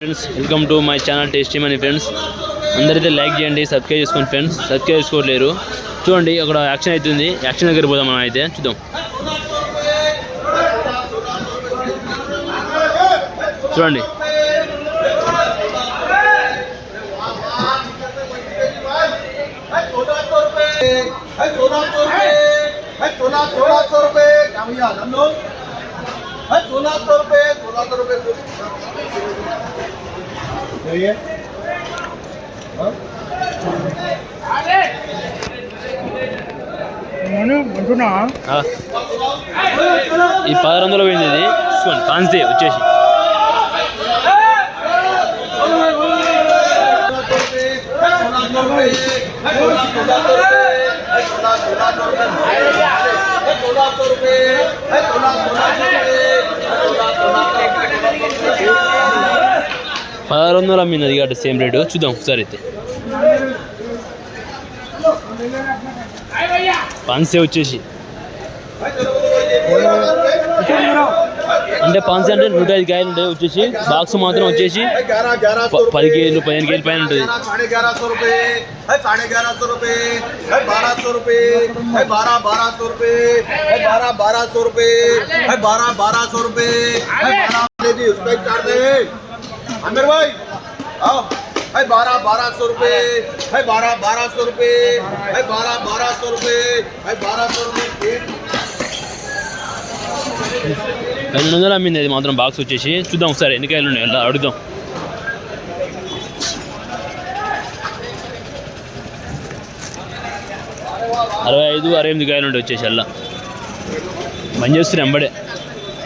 Friends welcome to my channel tasty money friends అందరైతే like చేయండి subscribe చేసుకోండి friends subscribe చేసుకోవట్లేరు చూడండి అక్కడ యాక్షన్ అవుతుంది యాక్షన్ దగ్గర పోదాం మనం అయితే చూద్దాం చూడండి ఈ పదహారు వందలు పోయింది ఇది చూసుకోండి కాన్స్టే వచ్చేసి పదహారు వందలు అమ్మింది అది కాబట్టి సేమ్ రేటు చూద్దాం ఒకసారి అయితే. పాన్సే వచ్చేసి. అంటే పాన్సే అంటే నూట ఐదు కాయలు ఉంటాయి వచ్చేసి. బాక్స్ మాత్రం వచ్చేసి పది కేజీలు పదిహేను కేజీలు పైన ఉంటుంది. బారా బారా आमिर भाई आओ है बारह बारह सौ रुपए है बारह बारह सौ रुपए है बारह बारह सौ रुपए है बारह सौ रुपए రెండు వందలు అమ్మింది అది మాత్రం బాక్స్ వచ్చేసి చూద్దాం ఒకసారి ఎన్ని కాయలు ఉన్నాయి అలా అడుగుదాం అరవై ఐదు అరవై ఎనిమిది కాయలు ఉంటాయి వచ్చేసి అలా బంద్ చేస్తున్నాయి ఎంబడే है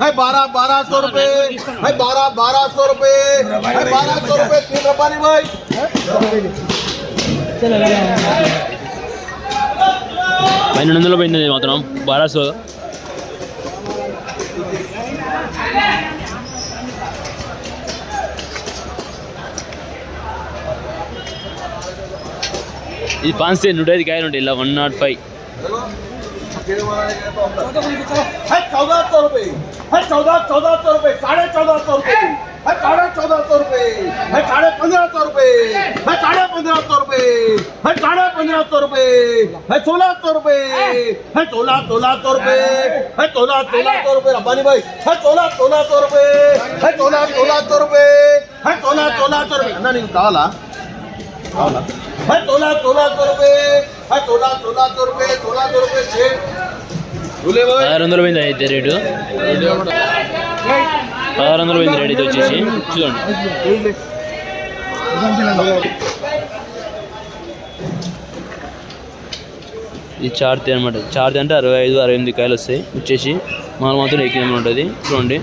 है बारह बारह सौ रुपए है बारह बारह सौ रुपए है बारह सौ रुपए तीन रब्बानी भाई పన్నెండు వందలు పోయింది అది మాత్రం బారాసో ఇది పాన్సే నూట ఐదు కాయలు ఉంటాయి ఇలా వన్ నాట్ ఫైవ్ है चौदह सौ रुपए है चौदह चौदह सौ रुपए साढ़े चौदह सौ रुपए है साढ़े चौदह सौ रुपए है साढ़े पंद्रह सौ रुपए है साढ़े पंद्रह सौ रुपए है साढ़े पंद्रह सौ रुपए है सोलह सौ रुपए है सोलह सोलह सौ रुपए है सोलह सोलह सौ रुपए रब्बानी भाई. है सोलह सोलह सौ रुपए है सोलह सोलह सौ रुपए है सोलह सोलह सौ रुपए ना नहीं काला है सोलह सोलह सौ रुपए है सोलह सोलह सौ रुपए सोलह सौ रुपए छः పదహారు వందలు పోయింది అయితే రేటు. పదహారు వందలు పోయింది రేటు ఇది వచ్చేసి చూడండి. ఇది చార్తి అనమాట చార్తి అంటే అరవై ఐదు అరవై ఎనిమిది కాయలు వస్తాయి. వచ్చేసి మామూలు మాత్రం ఎక్కిన ఉంటుంది. చూడండి.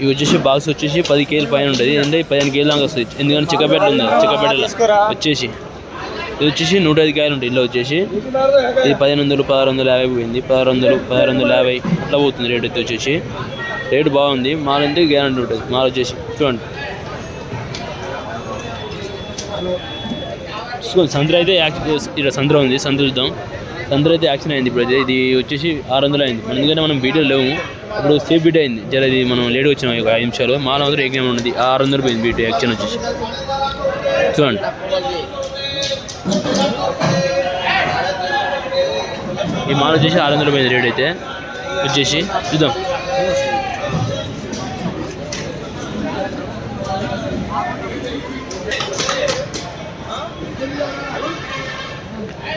ఇవి వచ్చేసి బాక్స్ వచ్చేసి పది కేజీల పైన ఉంటుంది. అంటే పదిహేను కేజీల దాకా వస్తుంది ఎందుకంటే చిక్కపేట ఉంది. చిక్కపేటలో. వచ్చేసి ఇది వచ్చేసి నూట ఐదు కాయలు ఉంటాయి ఇంట్లో వచ్చేసి. ఇది పదిహేను వందలు పదహారు వందల యాభై పోయింది. పదహారు వందలు పదహారు వందల యాభై అట్లా పోతుంది రేట్ అయితే వచ్చేసి. రేటు బాగుంది. మాల్ అంటే గ్యారంటీ ఉంటుంది. మాల్ వచ్చేసి చూడండి. చూసుకోండి సంద్ర అయితే ఇక్కడ సంద్ర ఉంది. సంద్ర చూద్దాం. సంద్ర అయితే యాక్షన్ అయింది ఇప్పుడు అయితే ఇది వచ్చేసి ఆరు వందలు అయింది. ఎందుకంటే మనం వీడియో లేవు ఇప్పుడు సేఫ్ బీట్ అయింది. జర ఇది మనం లేట్ వచ్చినాం ఒక ఐదు నిమిషాలు. మాల మాత్రం ఎగ్జామ్ ఉన్నది. ఆరు వందలు పోయింది బీట్ యాక్షన్ వచ్చేసి. చూడండి. ఈ మాల వచ్చేసి ఆరు వందల పోయింది రేట్ అయితే. వచ్చేసి చూద్దాం.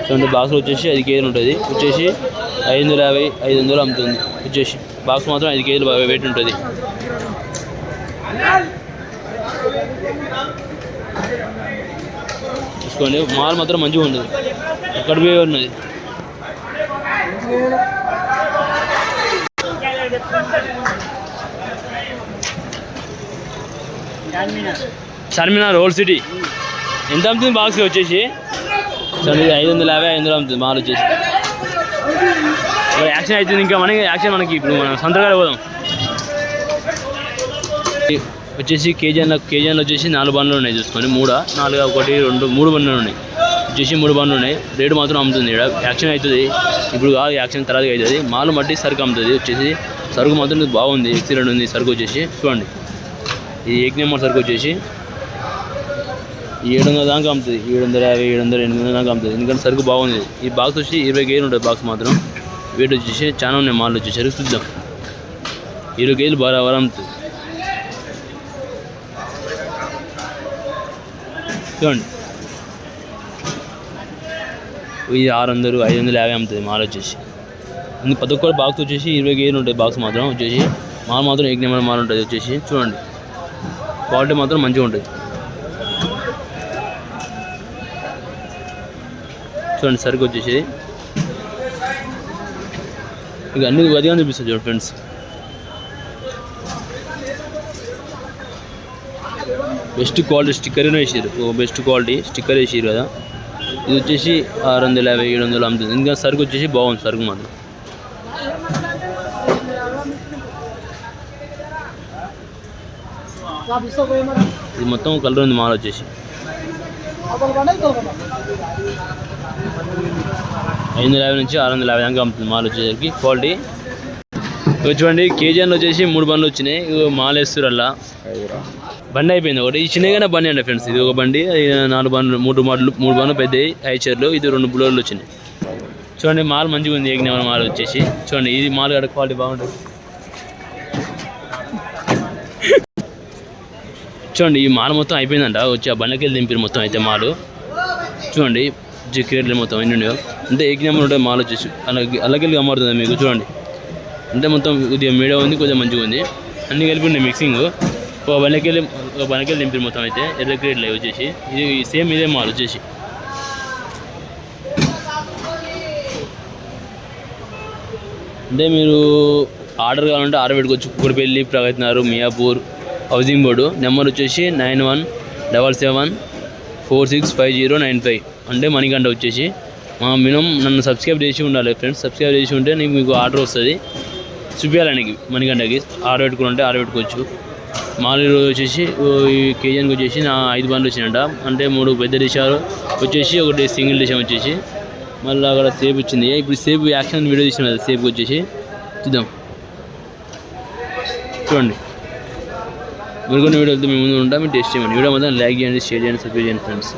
రెండు బాక్స్ వచ్చేసి ఐదు కేజీలు ఉంటుంది. వచ్చేసి ఐదు వందల యాభై ఐదు వందలు అమ్ముతుంది. వచ్చేసి బాక్స్ మాత్రం ఐదు కేజీలు వెయిట్ ఉంటుంది. చూసుకోండి. మాల్ మాత్రం మంచిగా ఉంది. ఎక్కడ పోయి ఉన్నది? Charminar old city. ఎంత అమ్ముతుంది బాక్స్ వచ్చేసి? ఐదు వందల యాభై ఐదు వందలు అమ్ముతుంది మాల్ వచ్చేసి. యాక్షన్ అవుతుంది ఇంకా మనకి యాక్షన్ మనకి ఇప్పుడు మనం సంతకాలు పోదాం. వచ్చేసి కేజీఎన్ కేజీఎన్ వచ్చేసి నాలుగు బండ్లు ఉన్నాయి చూసుకొని మూడా? నాలుగు ఒకటి రెండు మూడు బండ్లు ఉన్నాయి. వచ్చేసి మూడు బండ్లు ఉన్నాయి. రేటు మాత్రం అమ్ముతుంది ఇక్కడ యాక్షన్ అవుతుంది. ఇప్పుడు కాదు యాక్షన్ తర్వాత అవుతుంది. మాలు మట్టి సరుకు అమ్ముతుంది. వచ్చేసి సరుకు మాత్రం బాగుంది. ఎక్సిలెంట్ ఉంది సరుకు వచ్చేసి. చూడండి. ఇది ఏక్ నెంబర్ సరుకు వచ్చేసి. ఏడు వందల దాకా అమ్ముతుంది. ఏడు వందల యాభై ఏడు వందల ఎనిమిది వందల దాకా అమ్ముతుంది. ఎందుకంటే సరుకు బాగుంది. ఈ బాక్స్ వచ్చి ఇరవై కేజీలు ఉంటుంది బాక్స్ మాత్రం. వెయిట్ వచ్చేసి చాలా ఉన్నాయి మాల్ వచ్చేసరికి. చూద్దాం. ఇరవై కేజీలు బాగా వరం అమ్ముతుంది. చూడండి. ఇది ఆరు వందలు ఐదు వందలు యాభై అమ్ముతుంది మాల్ వచ్చేసి. అన్ని ప్రతి ఒక్కటి బాక్స్ వచ్చేసి ఇరవై కేజీలు ఉంటుంది బాక్స్ మాత్రం వచ్చేసి. మాల్ మాత్రం ఎగ్ నెంబర్ మాల్ ఉంటుంది వచ్చేసి. చూడండి. క్వాలిటీ మాత్రం మంచిగా ఉంటుంది. చూడండి సరుకు వచ్చేసి. ఇక అన్ని గదిగా చూపిస్తుంది చూడండి ఫ్రెండ్స్ బెస్ట్ క్వాలిటీ స్టిక్కర్ వేసారు బెస్ట్ క్వాలిటీ స్టిక్కర్ వేసారు కదా. ఇది వచ్చేసి ఆరు వందల యాభై ఏడు వందలు అమ్ముతుంది. ఇంకా సరుకు వచ్చేసి బాగుంది సరుకు మాత్రం. ఇది మొత్తం కలర్ ఉంది మాల్ వచ్చేసి. ఐదు వందల యాభై నుంచి ఆరు వందల యాభై దాకా అమ్ముతుంది మాల్ వచ్చేసరికి. క్వాలిటీ. చూడండి కేజీఎన్లో వచ్చేసి మూడు బండ్లు వచ్చినాయి. మాల వేస్తారు అలా. బండి అయిపోయింది. ఒకటి చిన్నగానే బండి అండి ఫ్రెండ్స్. ఇది ఒక బండి నాలుగు బండ్లు మూడు బండ్లు మూడు బండ్లు పెద్దవి హైచర్లు ఇది రెండు బులోర్లు వచ్చినాయి. చూడండి మాల్ మంచిగా ఉంది ఏకనెవర్ మాల్ వచ్చేసి. చూడండి ఇది మాల్ కాడ క్వాలిటీ బాగుంటుంది. చూడండి ఈ మాల్ మొత్తం అయిపోయిందంట. వచ్చి ఆ బండ్లకి వెళ్ళి దింపారు మొత్తం అయితే మాలు. చూడండి క్రికెట్లు మొత్తం ఎన్ని ఉన్నాయో. అంటే ఏక నెంబర్ ఉంటుంది మాల్ వచ్చేసి. అలాగే అలాగే అమ్ముతుంది మీకు చూడండి. అంటే మొత్తం కొద్దిగా మీడియా ఉంది కొద్దిగా మంచిగా ఉంది. అన్ని కలిపి ఉన్నాయి మిక్సింగ్ ఒక బండ్లకి ఒక బండ్లకి వెళ్ళి మొత్తం అయితే ఎర్ర క్రికెట్లు అవి వచ్చేసి ఇది సేమ్ ఇదే మాల్ వచ్చేసి అంటే మీరు ఆర్డర్ కావాలంటే ఆర్డర్ పెట్టుకోవచ్చు. కుక్కడపల్లి ప్రగతినారు మియాపూర్ హౌసింగ్ బోర్డు నెంబర్ వచ్చేసి nine one double seven four six five zero nine five అంటే మణికంట వచ్చేసి. మా మినిమం నన్ను సబ్స్క్రైబ్ చేసి ఉండాలి ఫ్రెండ్స్ సబ్స్క్రైబ్ చేసి ఉంటే నీకు మీకు ఆర్డర్ వస్తుంది. చూపించాలనికి మణికంటకి ఆర్డర్ పెట్టుకుంటే ఆర్డర్ పెట్టుకోవచ్చు. మాలు వచ్చేసి ఓ ఈ కేజీఎన్కి వచ్చేసి నా ఐదు బండ్లు వచ్చినాయంట. అంటే మూడు పెద్ద డిషాలు వచ్చేసి ఒకటి సింగిల్ డిషం వచ్చేసి. మళ్ళీ అక్కడ సేపు వచ్చింది. ఇప్పుడు సేపు యాక్షన్ వీడియో తీసిన కదా వచ్చేసి. చూద్దాం. చూడండి. మరికొన్ని వీడియోలతో మేము ముందు ఉంటాం మీరు టెస్ట్ చేయండి వీడియో మాత్రం లైక్ చేయండి షేర్ చేయండి సబ్స్క్రైబ్ చేయండి ఫ్రెండ్స్.